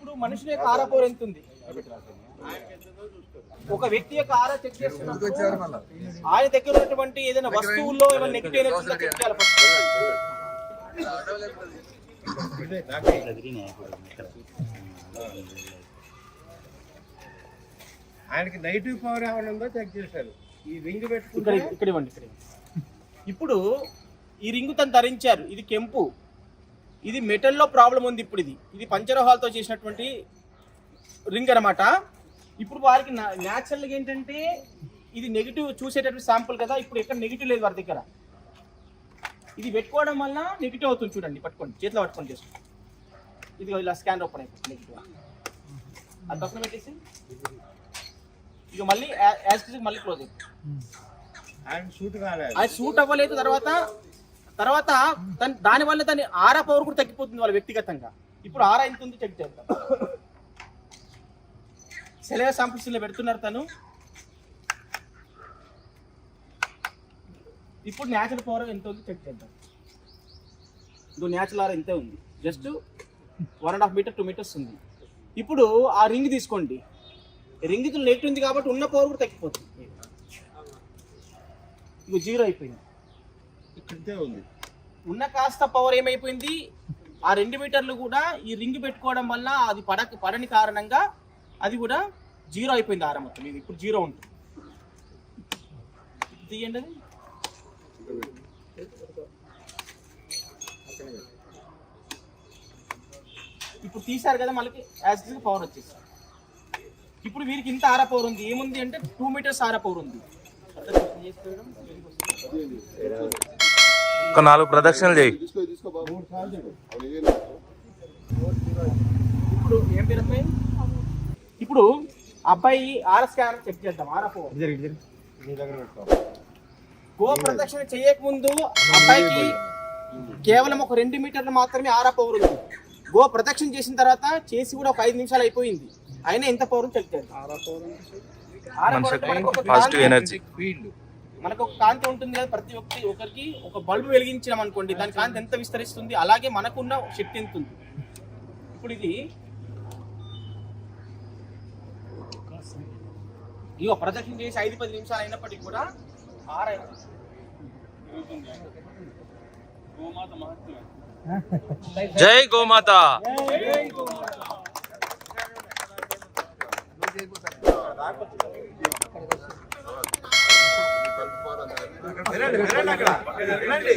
ఇప్పుడు మనిషి యొక్క ఆరా పవర్ ఎంత ఉంది ఒక వ్యక్తి యొక్క ఆరా చెక్ చేస్తున్నప్పుడు ఆయన దగ్గర ఉన్నటువంటి ఏదైనా వస్తువుల్లో ఏమైనా నెగిటివ్ ఎనర్జీ ఉందా చెక్ చేయాలి first. ఆయనకి నెగిటివ్ పవర్ ఏమైనా ఉందో చెక్ చేశారు ఈ రింగ్ పెట్టుకుంటే ఇక్కడ ఇవ్వండి ఇక్కడ ఇవ్వండి. ఇప్పుడు ఈ రింగు తను ధరించారు ఇది కెంపు ఇది మెటల్లో ప్రాబ్లం ఉంది ఇప్పుడు ఇది. ఇది పంచరోహాలతో చేసినటువంటి రింగ్ అన్నమాట. ఇప్పుడు వారికి న్యాచురల్గా ఏంటంటే ఇది నెగిటివ్ చూసేటటువంటి శాంపుల్ కదా ఇప్పుడు ఎక్కడ నెగిటివ్ లేదు వారి దగ్గర. ఇది పెట్టుకోవడం వల్ల నెగిటివ్ అవుతుంది చూడండి పట్టుకోండి చేతిలో పట్టుకొని చేసుకోండి ఇది ఇలా స్కాన్ ఓపెన్ అయిపోతుంది నెగిటివ్ అది పక్కన పెట్టేసి. ఇక మళ్ళీ యాజ్ మళ్ళీ క్లోజ్ అయిపోతుంది. షూట్ కాలేదు. అది సూట్ అవ్వలేదు తర్వాత తర్వాత తన దాని వల్ల దాని ఆరా పవర్ కూడా తగ్గిపోతుంది వాళ్ళ వ్యక్తిగతంగా. ఇప్పుడు ఆరా ఎంత ఉంది చెక్ చేద్దాం. సెలవు సాంపిల్స్ పెడుతున్నారు తను. ఇప్పుడు న్యాచురల్ పవర్ ఎంత ఉంది చెక్ చేద్దాం. ఇప్పుడు న్యాచురల్ ఆరా ఇంతే ఉంది. Just one and half meter two meters ఉంది. ఇప్పుడు ఆ రింగ్ తీసుకోండి. రింగ్ నెట్ ఉంది కాబట్టి ఉన్న పవర్ కూడా తగ్గిపోతుంది. ఇది జీరో అయిపోయింది. ఇక్కడితే ఉంది. ఉన్న కాస్త పవర్ ఏమైపోయింది? ఆ రెండు మీటర్లు కూడా ఈ రింగ్ పెట్టుకోవడం వల్ల అది పడక పడని కారణంగా అది కూడా జీరో అయిపోయింది ఆర మొత్తం. ఇది ఇప్పుడు జీరో ఉంటుంది. తీయండి అది. ఇప్పుడు తీశారు కదా మళ్ళీ యాజ్ పవర్ వచ్చేసి ఇప్పుడు వీరికి ఇంత ఆర పవర్ ఉంది. ఏముంది అంటే టూ మీటర్స్ ఆర పవర్ ఉంది. ఒక నాలుగు ప్రదక్షిణలు చేయి. ఇప్పుడు ఏం పేరు అబ్బాయి ఇప్పుడు అబ్బాయి ఆర్ స్కాన్ చెక్ చేద్దాం. ఆర్ పవర్ మీ దగ్గర పెట్టుకో. గో ప్రదక్షిణ చేయక ముందు అబ్బాయికి కేవలం ఒక రెండు మీటర్లు మాత్రమే ఆరా పవర్ ఉంది. గో ప్రదక్షిణ చేసిన తర్వాత చేసి కూడా ఒక ఐదు నిమిషాలు అయిపోయింది. అయినా ఎంత పవర్ చెక్ చేద్దాం. పాజిటివ్ కాంతి- ఎనర్జీ ఫీల్డ్ మనకు ఒక కాంతి ఉంటుంది కదా ప్రతి ఒక్కరి ఒకరికి ఒక బల్బు వెలిగించాం అనుకోండి దాని కాంతి ఎంత విస్తరిస్తుంది? అలాగే మనకున్న శక్తి ఎంత ఉంది? ఇప్పుడు ఇది ఇగో ప్రదక్షిణ చేసి ఐదు పది నిమిషాలు అయినప్పటికీ కూడా జై గోమాత. అక్కడ వినండి